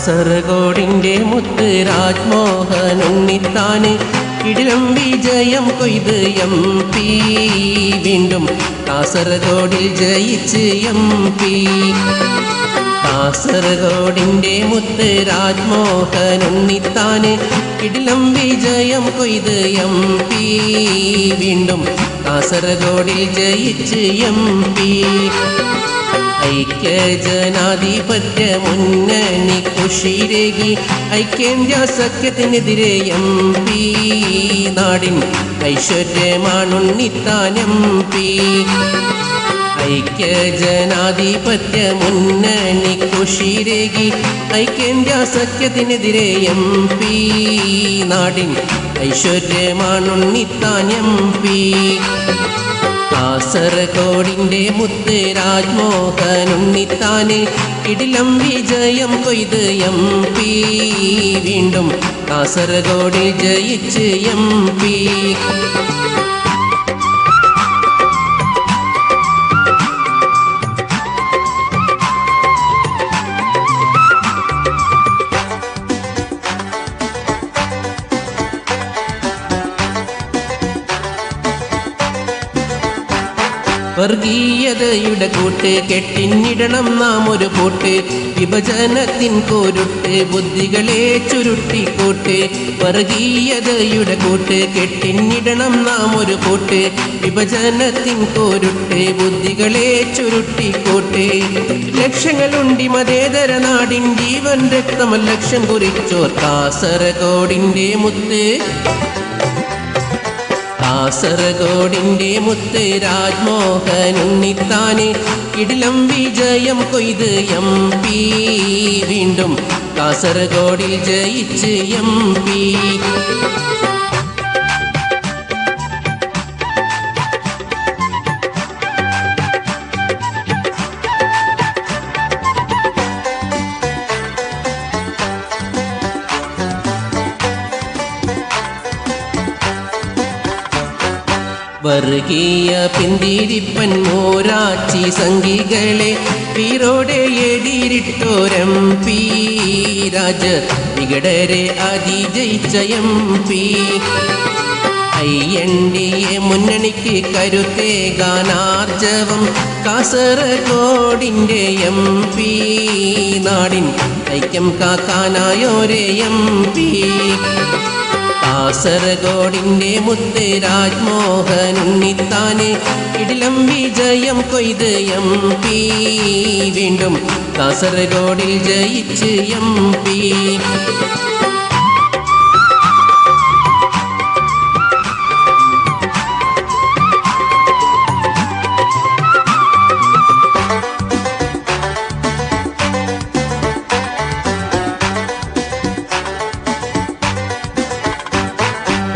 കാസർഗോഡിന്റെ മുത്ത് രാജ്മോഹൻ ഉണ്ണിത്താന് ഇടിലം വിജയം കൊയ്ത് M P. വീണ്ടും കാസർഗോഡിൽ ജയിച്ച് എം പി. കാസർഗോഡിന്റെ മുത്ത് രാജ്മോഹൻ ഉണ്ണിത്താന് ഇടിലം വിജയം കൊയ്ത് എം പി. വീണ്ടും കാസർഗോഡിൽ ജയിച്ച് എം പി. ഐക്യ ജനാധിപത്യ മുന്നണി കുഷിരേകി ഐക്യേന്ത്യ സഖ്യത്തിനെതിരെ എം പി നാടിൻ ഐശ്വര്യമാണുണ്ണിത്താൻ എം പി. ഐക്യ ജനാധിപത്യ മുന്നണി കുഷിരേകി ഐക്യേന്ത്യ സഖ്യത്തിനെതിരെ എം പി നാടിൻ ഐശ്വര്യമാണുണ്ണിത്താൻ എം പി. കാസർഗോഡിന്റെ മുത്ത് രാജ്മോഹനുണ്ണിത്താനെ ഇടിലം വിജയം കൊയ്ത് എം പി. വീണ്ടും കാസർഗോഡിൽ ജയിച്ച് എം പി. വർഗീയതയുടെ കൂട്ട് കെട്ടിന്നിടണം നാം ഒരു കൂട്ട്. വിഭജനത്തിൻ കോരുട്ട് ബുദ്ധികളെ ചുരുട്ടിക്കൂട്ട് വർഗീയതയുടെ കൂട്ട് കെട്ടിന്നിടണം നാം ഒരു കൂട്ട്. വിഭജനത്തിൻ കോരുട്ട് ബുദ്ധികളെ ചുരുട്ടിക്കൂട്ട് ലക്ഷ്യങ്ങളുണ്ടി മതേതര നാടിൻ ജീവൻ രക്തമ ലക്ഷ്യം കുറിച്ചോർ. കാസർഗോഡിന്റെ മുത്ത്. കാസർഗോഡിന്റെ മുത്ത് രാജ്മോഹൻ ഉണ്ണിത്താനെ ഇടിലം വിജയം കൊയ്ത് എം പി. വീണ്ടും കാസർഗോഡിൽ ജയിച്ച് എം പി. വർഗീയ പിന്തിരിപ്പൻ മോരാച്ചി സംഘികളെ വീരോടെ എതിരിട്ടോരം പി. രാജ വികടരെ അതിജയിച്ചയം പി. എ മുന്നണിക്ക് കരുത്തേകാനാർജവം കാസർഗോഡിന്റെ എം. പി. നാടിൻ ഐക്യം കാക്കാനായോരെ എം. പി. കാസർഗോഡിന്റെ മുത്ത് രാജ്മോഹൻ ഉണ്ണിത്താനെ ഇടിലം വിജയം കൊയ്ത് എം പി. വീണ്ടും കാസർഗോഡിൽ ജയിച്ച് എം പി.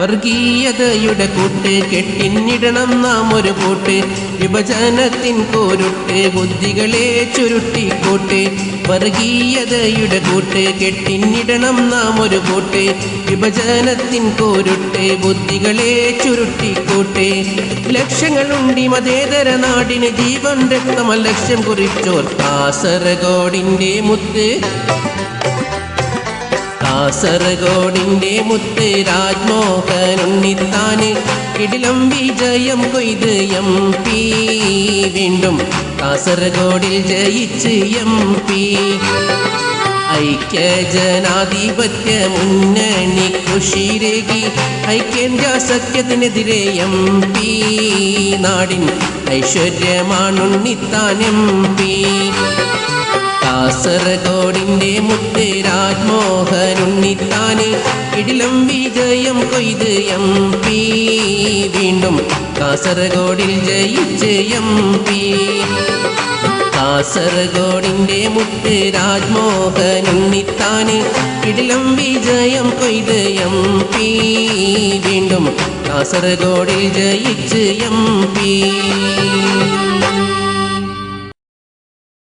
വർഗീയതയുടെ കൂട്ട് കെട്ടിന്നിടണം നാം ഒരു കൂട്ട്. വിഭജനത്തിൻ കോരുട്ട് ബുദ്ധികളെ ചുരുട്ടിക്കൂട്ട് വർഗീയതയുടെ കൂട്ട് കെട്ടിന്നിടണം നാം ഒരു കൂട്ട്. വിഭജനത്തിൻ കോരുട്ട് ബുദ്ധികളെ ചുരുട്ടിക്കൂട്ട് ലക്ഷ്യങ്ങളുണ്ടി മതേതര നാടിന് ജീവൻ രക്തമ ലക്ഷ്യം കുറിച്ചോർ കാസർഗോഡിന്റെ മുത്ത്. കാസർഗോഡിന്റെ മുത്ത് രാജ്മോഹൻ ഉണ്ണിത്താന് വിജയം കൊയ്ത് എം പി. വീണ്ടും കാസർഗോഡിൽ ജയിച്ച് എം പി. ഐക്യ ജനാധിപത്യ മുന്നണി കുഷിരേകി ഐക്യന്ത്യ സഖ്യത്തിനെതിരെ എം പി. നാടിൻ ഐശ്വര്യമാണുണ്ണിത്താൻ എം പി. കാസർഗോഡിന്റെ മുത്ത് രാജ്മോഹൻ ഉണ്ണിത്താന് ഇടിലം വിജയം കൊയ്ത് എം പി. വീണ്ടും കാസർഗോഡിൽ ജയിച്ച് എം പി. കാസർഗോഡിന്റെ മുത്ത് രാജ്മോഹൻ ഉണ്ണിത്താന് ഇടിലം വിജയം കൊയ്ത് എം പി. വീണ്ടും കാസർഗോഡിൽ ജയിച്ച് എം പി.